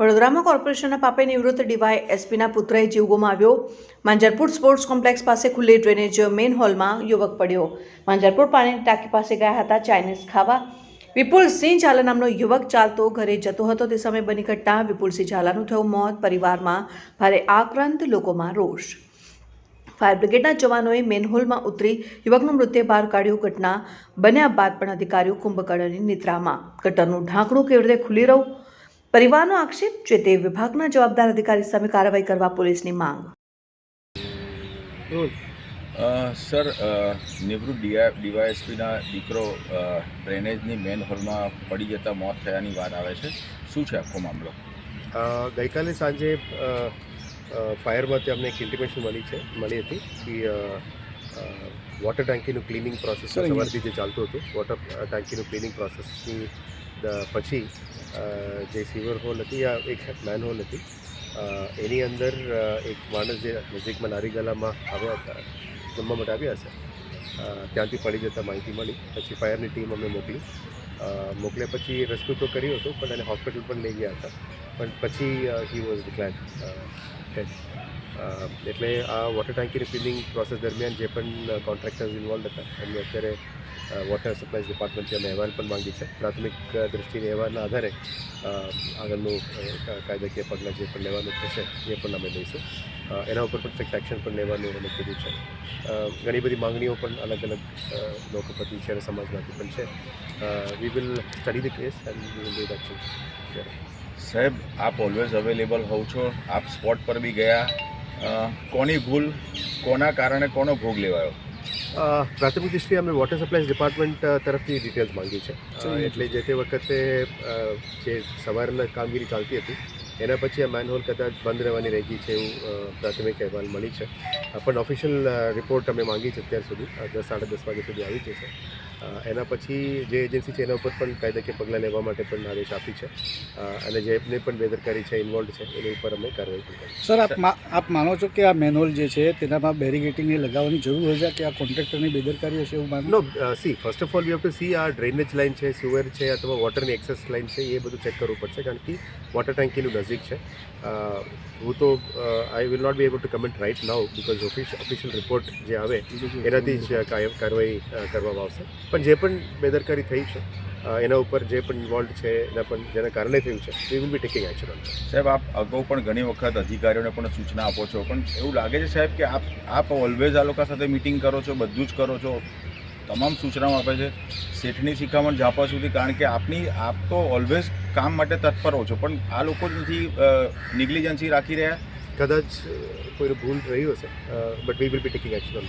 વડોદરામાં કોર્પોરેશનના પાપે નિવૃત્ત ડીવાય એસપીના પુત્રએ જીવ ગુમાવ્યો. માંજરપુર સ્પોર્ટ્સ કોમ્પ્લેક્સ પાસે ખુલ્લી ડ્રેનેજ મેઇન હોલમાં યુવક પડ્યો. માંજરપુર પાણીની ટાંકી પાસે ગયા હતા ચાઇનીઝ ખાવા. વિપુલસિંહ ઝાલા નામનો યુવક ચાલતો ઘરે જતો હતો. તે સમયે બની ઘટના. વિપુલસિંહ ઝાલાનું થયું મોત. પરિવારમાં ભારે આક્રાંત લોકોમાં રોષ. ફાયર બ્રિગેડના જવાનોએ મેનહોલમાં ઉતરી યુવકનું મૃતદેહ બહાર કાઢ્યું. ઘટના બન્યા બાદ પણ અધિકારીઓ કુંભકર્ણની નિદ્રામાં. ગટરનું ઢાંકણું કેવી રીતે ખુલ્લી રહ્યું પરિવારનો આક્ષેપ છે તે વિભાગના જવાબદાર અધિકારી સામે કાર્યવાહી કરવા પોલીસની માંગ. સર નિવૃત્ત ડીઆઈ ડીવાયએસપીના દીકરો ડ્રેનેજની મેન હોલમાં પડી જતા મોત થયાની વાત આવે છે. શું છે આખો મામલો? ગઈકાલે સાંજે ફાયરમાંથી અમને એક ઇન્ટિમેશન મળી છે મળી હતી કે વોટર ટેન્કીનું ક્લિનિંગ પ્રોસેસ સવારથી જે ચાલતું હતું વોટર ટાંકીનું ક્લિનિંગ પ્રોસેસની પછી જે સીવર હોલ હતી, આ એક મેન હોલ હતી. એની અંદર એક માણસ જે નજીકમાં નારીગલામાં આવ્યા હતા, જમવા માટે આવ્યા છે ત્યાંથી પડી જતા માહિતી મળી. પછી ફાયરની ટીમ અમે મોકલી. મોકલ્યા પછી રેસ્ક્યુ તો કર્યું હતું, પણ એને હોસ્પિટલ પણ લઈ ગયા હતા. પણ પછી હી વોઝ ડિક્લાઇન એટલે આ વોટર ટાંકીની ફિલિંગ પ્રોસેસ દરમિયાન જે પણ કોન્ટ્રાક્ટર્સ ઇન્વોલ્વ હતા, એમને અત્યારે વોટર સપ્લાય ડિપાર્ટમેન્ટથી અમે અહેવાલ પણ માંગી છે. પ્રાથમિક દ્રષ્ટિએ અહેવાલના આધારે આગળનું કાયદાકીય પગલાં જે પણ લેવાનું થશે, એ પણ અમે લઈશું. એના ઉપર પણ સ્ટ્રિક્ટ એક્શન પણ લેવાનું અમે કીધું છે. ઘણી બધી માંગણીઓ પણ અલગ અલગ લોકોપતિ છે અને સમાજમાંથી પણ છે. We will study the case and we will do action સાહેબ, આપ ઓલવેઝ અવેલેબલ હોવ છો. આપ સ્પોટ પર બી ગયા. કોની ભૂલ, કોના કારણે કોનો ભોગ લેવાયો? પ્રાથમિક દૃષ્ટિએ અમે વોટર સપ્લાય ડિપાર્ટમેન્ટ તરફથી ડિટેલ્સ માંગી છે એટલે જે તે વખતે જે સવારના કામગીરી ચાલતી હતી એના પછી આ મેનહોલ કદાચ બંધ રહેવાની રહી ગઈ છે એવું પ્રાથમિક અહેવાલ મળી છે. પણ ઓફિશિયલ રિપોર્ટ અમે માંગી છે અત્યાર સુધી દસ સાડા દસ વાગ્યા સુધી આવી જશે. એના પછી જે એજન્સી છે એના ઉપર પણ કાયદાકીય પગલાં લેવા માટે પણ આદેશ આપી છે. અને અને જેમને પણ બેદરકારી છે ઇન્વોલ્વ છે એની ઉપર અમે કાર્યવાહી પણ કરી સર આપ આપ માનો છો કે આ મેનોલ જે છે તેનામાં બેરિગેટિંગની લગાવવાની જરૂર હશે કે આ કોન્ટ્રાક્ટરની બેદરકારી હશે એવું માનો? No see first of all you have to see આ ડ્રેનેજ લાઇન છે સુવેર છે અથવા વોટરની એક્સેસ લાઇન છે એ બધું ચેક કરવું પડશે કારણ કે વોટર ટેન્કીનું નજીક છે. હું તો I will not be able to comment right now because official report જે આવે એનાથી જ કાયમ કાર્યવાહી કરવામાં આવશે. પણ જે પણ બેદરકારી થઈ છે એના ઉપર જે પણ ઇન્વોલ્વ છે એના પણ જેના કારણે થયું છે we will be taking action on સાહેબ આપ અગાઉ પણ ઘણી વખત અધિકારીઓને પણ સૂચના આપો છો પણ એવું લાગે છે સાહેબ કે આપ આપ ઓલવેઝ આ લોકો સાથે મિટિંગ કરો છો બધું જ કરો છો તમામ સૂચનાઓ આપે છે શેઠની શિખામણ ઝાપા સુધી કારણ કે આપની આપ તો ઓલવેઝ કામ માટે તત્પર હો છો પણ આ લોકો જ નથી નિગ્લિજન્સી રાખી રહ્યા? કદાચ કોઈ ભૂલ રહ્યું હશે but we will be taking action on